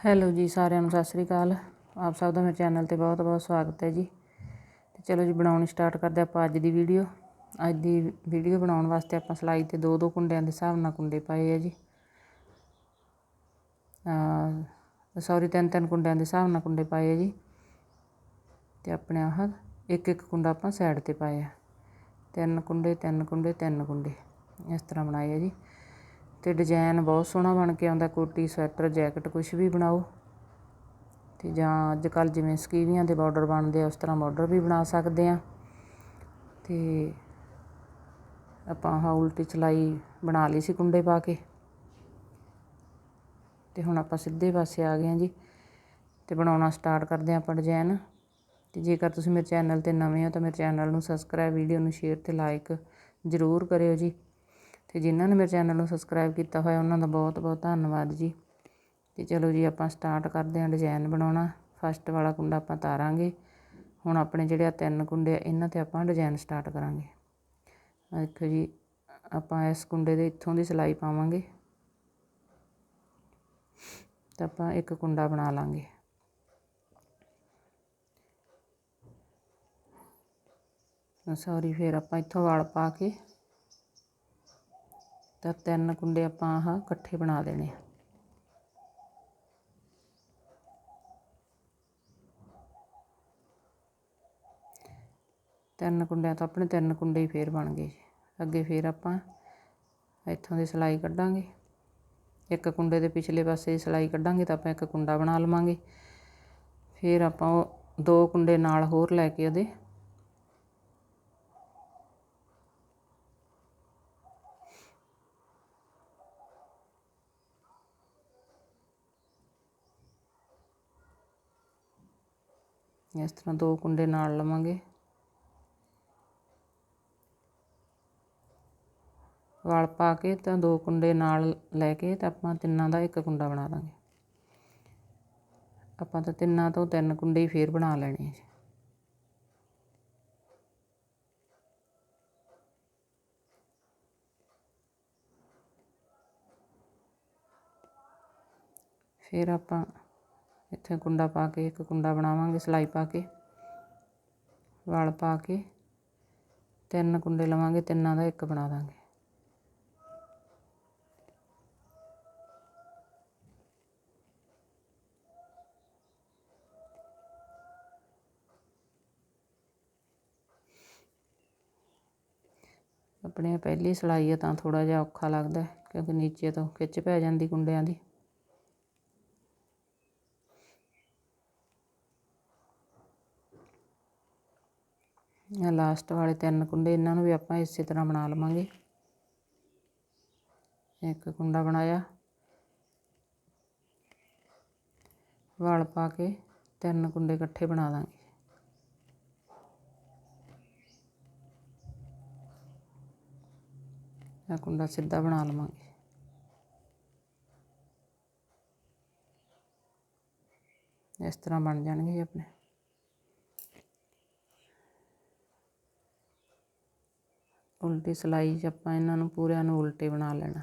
Hello ਜੀ, ਸਾਰਿਆਂ ਨੂੰ ਸਤਿ ਸ੍ਰੀ ਅਕਾਲ। ਆਪ ਸਭ ਦਾ ਮੇਰੇ ਚੈਨਲ ਤੇ ਬਹੁਤ ਬਹੁਤ ਸਵਾਗਤ ਹੈ ਜੀ। ਤੇ ਚਲੋ ਜੀ, ਬਣਾਉਣੀ ਸਟਾਰਟ ਕਰਦੇ ਆਪਾਂ ਅੱਜ ਦੀ ਵੀਡੀਓ ਅੱਜ ਦੀ ਵੀਡੀਓ ਬਣਾਉਣ ਵਾਸਤੇ ਆਪਾਂ ਸਲਾਈ ਤੇ ਦੋ ਦੋ ਕੁੰਡਿਆਂ ਦੇ ਹਿਸਾਬ ਨਾਲ ਕੁੰਡੇ ਪਾਏ ਆ ਜੀ। ਆ ਸੌਰੀ ਤਿੰਨ ਤਿੰਨ ਕੁੰਡਿਆਂ ਦੇ ਹਿਸਾਬ ਨਾਲ ਕੁੰਡੇ ਪਾਏ ਆ ਜੀ। ਤੇ ਆਪਣੇ ਆਹ ਇੱਕ ਇੱਕ ਕੁੰਡਾ ਆਪਾਂ ਸਾਈਡ ਤੇ ਪਾਇਆ। ਤਿੰਨ ਕੁੰਡੇ ਤਿੰਨ ਕੁੰਡੇ ਤਿੰਨ ਕੁੰਡੇ। ਇਸ ਤਰ੍ਹਾਂ ਬਣਾਏ ਆ ਜੀ। ਅਤੇ ਡਿਜ਼ਾਇਨ ਬਹੁਤ ਸੋਹਣਾ ਬਣ ਕੇ ਆਉਂਦਾ, ਕੋਟੀ, ਸਵੈਟਰ, ਜੈਕਟ, ਕੁਛ ਵੀ ਬਣਾਓ। ਅਤੇ ਜਾਂ ਅੱਜ ਕੱਲ੍ਹ ਜਿਵੇਂ ਸਕੀਵੀਆਂ ਦੇ ਬਾਰਡਰ ਬਣਦੇ ਆ, ਉਸ ਤਰ੍ਹਾਂ ਬਾਰਡਰ ਵੀ ਬਣਾ ਸਕਦੇ ਹਾਂ ਅਤੇ ਆਪਾਂ ਆਹ ਉਲਟੀ ਸਿਲਾਈ ਬਣਾ ਲਈ ਸੀ ਕੁੰਡੇ ਪਾ ਕੇ। ਅਤੇ ਹੁਣ ਆਪਾਂ ਸਿੱਧੇ ਪਾਸੇ ਆ ਗਏ ਹਾਂ ਜੀ ਅਤੇ ਬਣਾਉਣਾ ਸਟਾਰਟ ਕਰਦੇ ਹਾਂ ਆਪਾਂ ਡਿਜ਼ਾਈਨ। ਅਤੇ ਜੇਕਰ ਤੁਸੀਂ ਮੇਰੇ ਚੈਨਲ ਤੇ ਨਵੇਂ ਹੋ ਤਾਂ ਮੇਰੇ ਚੈਨਲ ਨੂੰ ਸਬਸਕ੍ਰਾਈਬ, ਵੀਡੀਓ ਨੂੰ ਸ਼ੇਅਰ ਤੇ ਲਾਈਕ ਜ਼ਰੂਰ ਕਰਿਓ ਜੀ। ਤੇ ਜਿਨ੍ਹਾਂ ਨੇ ਮੇਰੇ ਚੈਨਲ ਨੂੰ ਸਬਸਕ੍ਰਾਈਬ ਕੀਤਾ ਹੋਇਆ, ਉਹਨਾਂ ਦਾ ਬਹੁਤ ਬਹੁਤ ਧੰਨਵਾਦ ਜੀ। ਤੇ ਚਲੋ ਜੀ, ਆਪਾਂ ਸਟਾਰਟ ਕਰਦੇ ਹਾਂ ਡਿਜ਼ਾਈਨ ਬਣਾਉਣਾ। ਫਸਟ ਵਾਲਾ ਕੁੰਡਾ ਆਪਾਂ ਤਾਰਾਂਗੇ। ਹੁਣ ਆਪਣੇ ਜਿਹੜੇ ਆ ਤਿੰਨ ਕੁੰਡੇ ਆ, ਇਹਨਾਂ ਤੇ ਆਪਾਂ ਡਿਜ਼ਾਈਨ ਸਟਾਰਟ ਕਰਾਂਗੇ। ਦੇਖੋ ਜੀ, ਆਪਾਂ ਇਸ ਕੁੰਡੇ ਦੇ ਇੱਥੋਂ ਦੀ ਸਿਲਾਈ ਪਾਵਾਂਗੇ। ਤਾਂ ਆਪਾਂ ਇੱਕ ਕੁੰਡਾ ਬਣਾ ਲਾਂਗੇ। ਸੌਰੀ ਫਿਰ ਆਪਾਂ ਇੱਥੋਂ ਵਾਲ ਪਾ ਕੇ ਤਾਂ ਤਿੰਨ ਕੁੰਡੇ ਆਪਾਂ ਆਹ ਇਕੱਠੇ ਬਣਾ ਦੇਣੇ ਆ। ਤਿੰਨ ਕੁੰਡਿਆਂ ਤੋਂ ਆਪਣੇ ਤਿੰਨ ਕੁੰਡੇ ਹੀ ਫੇਰ ਬਣ ਗਏ ਅੱਗੇ ਫੇਰ ਆਪਾਂ ਇੱਥੋਂ ਦੀ ਸਿਲਾਈ ਕੱਢਾਂਗੇ। ਇੱਕ ਕੁੰਡੇ ਦੇ ਪਿਛਲੇ ਪਾਸੇ ਦੀ ਸਿਲਾਈ ਕੱਢਾਂਗੇ ਤਾਂ ਆਪਾਂ ਇੱਕ ਕੁੰਡਾ ਬਣਾ ਲਵਾਂਗੇ। ਫਿਰ ਆਪਾਂ ਉਹ ਦੋ ਕੁੰਡੇ ਨਾਲ ਹੋਰ ਲੈ ਕੇ ਉਹਦੇ ਇਸ ਤਰ੍ਹਾਂ ਦੋ ਕੁੰਡੇ ਨਾਲ ਲਵਾਂਗੇ। ਵਾਲ ਪਾ ਕੇ ਤਾਂ ਦੋ ਕੁੰਡੇ ਨਾਲ ਲੈ ਕੇ ਤਾਂ ਆਪਾਂ ਤਿੰਨਾਂ ਦਾ ਇੱਕ ਕੁੰਡਾ ਬਣਾ ਦਾਂਗੇ। ਆਪਾਂ ਤਾਂ ਤਿੰਨਾਂ ਤੋਂ ਤਿੰਨ ਕੁੰਡੇ ਹੀ ਫੇਰ ਬਣਾ ਲੈਣੇ ਆ ਫਿਰ ਆਪਾਂ ਇੱਥੇ ਕੁੰਡਾ ਪਾ ਕੇ, ਇੱਕ ਕੁੰਡਾ ਬਣਾਵਾਂਗੇ, ਸਿਲਾਈ ਪਾ ਕੇ, ਵਾਲ ਪਾ ਕੇ, ਤਿੰਨ ਕੁੰਡੇ ਲਵਾਂਗੇ, ਤਿੰਨਾਂ ਦਾ ਇੱਕ ਬਣਾ ਦਾਂਗੇ। ਆਪਣੇ ਪਹਿਲੀ ਸਿਲਾਈ ਹੈ ਤਾਂ ਥੋੜਾ ਜਿਹਾ ਔਖਾ ਲੱਗਦਾ ਕਿਉਂਕਿ ਨੀਚੇ ਤੋਂ ਖਿੱਚ ਪੈ ਜਾਂਦੀ ਕੁੰਡਿਆਂ ਦੀ। ਇਹ ਲਾਸਟ ਵਾਲੇ ਤਿੰਨ ਕੁੰਡੇ ਇਹਨਾਂ ਨੂੰ ਵੀ ਆਪਾਂ ਇਸੇ ਤਰ੍ਹਾਂ ਬਣਾ ਲਵਾਂਗੇ। ਇੱਕ ਕੁੰਡਾ ਬਣਾਇਆ। ਵਲ ਪਾ ਕੇ ਤਿੰਨ ਕੁੰਡੇ ਇਕੱਠੇ ਬਣਾ ਦਾਂਗੇ। ਇਹ ਕੁੰਡਾ ਸਿੱਧਾ ਬਣਾ ਲਵਾਂਗੇ। ਇਸ ਤਰ੍ਹਾਂ ਬਣ ਜਾਣਗੇ ਆਪਣੇ। ਉਲਟੀ ਸਿਲਾਈ 'ਚ ਆਪਾਂ ਇਹਨਾਂ ਨੂੰ ਪੂਰਿਆਂ ਨੂੰ ਉਲਟੇ ਬਣਾ ਲੈਣਾ।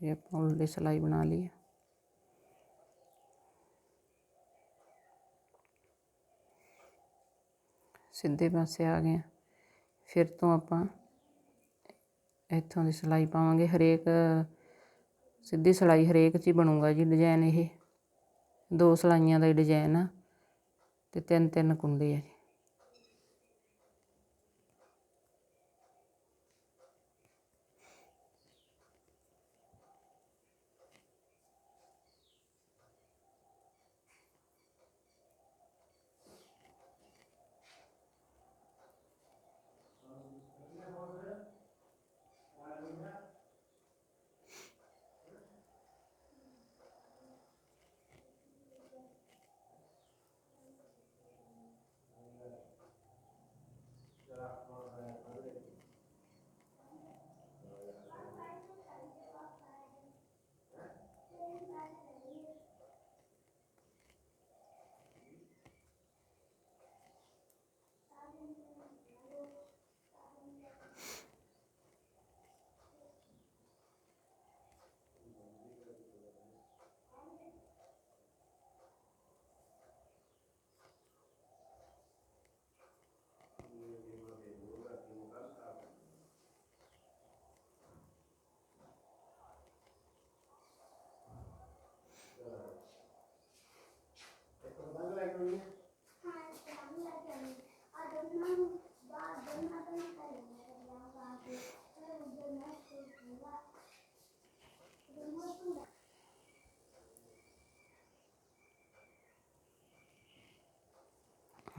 ਇਹ ਆਪਾਂ ਉਲਟੀ ਸਿਲਾਈ ਬਣਾ ਲਈ ਹੈ ਸਿੱਧੇ ਪਾਸੇ ਆ ਗਏ ਹਾਂ। ਫਿਰ ਤੋਂ ਆਪਾਂ ਇੱਥੋਂ ਦੀ ਸਿਲਾਈ ਪਾਵਾਂਗੇ। ਹਰੇਕ, ਸਿੱਧੀ ਸਿਲਾਈ ਹਰੇਕ 'ਚ ਹੀ ਬਣੂਗਾ ਜੀ ਡਿਜ਼ਾਈਨ ਇਹ। ਦੋ ਸਿਲਾਈਆਂ ਦਾ ਹੀ ਡਿਜ਼ਾਈਨ ਆ ਤੇ ਤਿੰਨ ਤਿੰਨ ਕੁੰਡੇ ਆ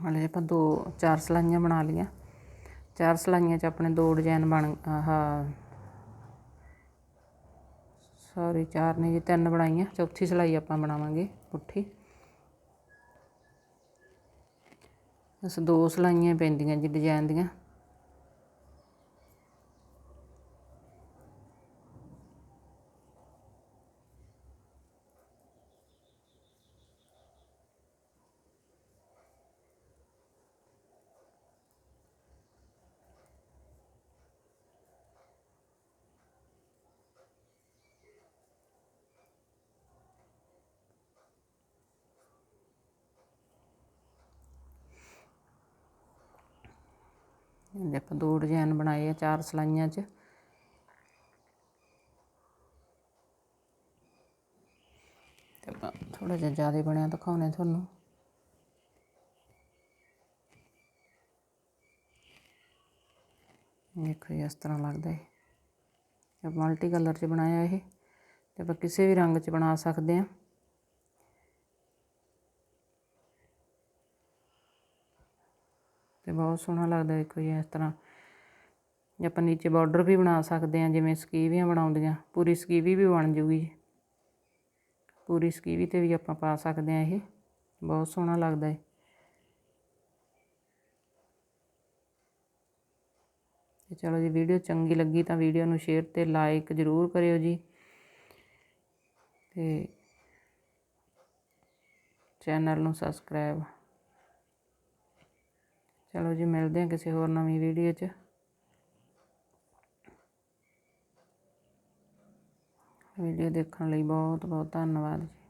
ਹਲੇ ਆਪਾਂ ਦੋ, ਚਾਰ ਸਲਾਈਆਂ ਬਣਾ ਲਈਆਂ। ਚਾਰ ਸਲਾਈਆਂ 'ਚ ਆਪਣੇ ਦੋ ਡਿਜ਼ਾਈਨ ਬਣ, ਆਹ ਸੌਰੀ ਚਾਰ ਨੇ ਜੀ ਤਿੰਨ ਬਣਾਈਆਂ। ਚੌਥੀ ਸਲਾਈ ਆਪਾਂ ਬਣਾਵਾਂਗੇ, ਪੁੱਠੀ। ਇਸ ਦੋ ਸਲਾਈਆਂ ਪੈਂਦੀਆਂ ਜੀ ਡਿਜ਼ਾਈਨ ਦੀਆਂ। ਇਹਦੇ ਆਪਾਂ ਦੋ ਡਿਜ਼ਾਈਨ ਬਣਾਏ ਆ, ਚਾਰ ਸਲਾਈਆਂ 'ਚ। ਤੇ ਆਪਾਂ ਥੋੜਾ ਜਿਹਾ ਜ਼ਿਆਦਾ ਬਣਿਆ ਦਿਖਾਉਣੇ ਤੁਹਾਨੂੰ। ਦੇਖੋ ਜੀ, ਇਸ ਤਰ੍ਹਾਂ ਲੱਗਦਾ ਹੈ ਇਹ ਮਲਟੀ ਕਲਰ 'ਚ ਬਣਾਇਆ ਇਹ। ਤੇ ਆਪਾਂ ਕਿਸੇ ਵੀ ਰੰਗ 'ਚ ਬਣਾ ਸਕਦੇ ਹਾਂ। ਤੇ ਬਹੁਤ ਸੋਹਣਾ ਲੱਗਦਾ ਦੇਖੋ ਜੀ ਇਸ ਤਰ੍ਹਾਂ। ਆਪਾਂ ਨੀਚੇ ਬਾਰਡਰ ਵੀ ਬਣਾ ਸਕਦੇ ਹਾਂ, ਜਿਵੇਂ ਸਕੀਵੀਆਂ ਬਣਾਉਂਦੀਆਂ। ਪੂਰੀ ਸਕੀਵੀ ਵੀ ਬਣ ਜੂਗੀ ਜੀ। ਪੂਰੀ ਸਕੀਵੀ ਤੇ ਵੀ ਆਪਾਂ ਪਾ ਸਕਦੇ ਹਾਂ ਇਹ। ਬਹੁਤ ਸੋਹਣਾ ਲੱਗਦਾ ਹੈ ਤੇ ਚਲੋ ਜੀ, ਵੀਡੀਓ ਚੰਗੀ ਲੱਗੀ ਤਾਂ ਵੀਡੀਓ ਨੂੰ ਸ਼ੇਅਰ ਤੇ ਲਾਈਕ ਜ਼ਰੂਰ ਕਰਿਓ ਜੀ। ਤੇ ਚੈਨਲ ਨੂੰ ਸਬਸਕ੍ਰਾਈਬ ਚਲੋ ਜੀ, ਮਿਲਦੇ ਹਾਂ ਕਿਸੇ ਹੋਰ ਨਵੀਂ ਵੀਡੀਓ 'ਚ। ਵੀਡੀਓ ਦੇਖਣ ਲਈ ਬਹੁਤ ਬਹੁਤ ਧੰਨਵਾਦ ਜੀ।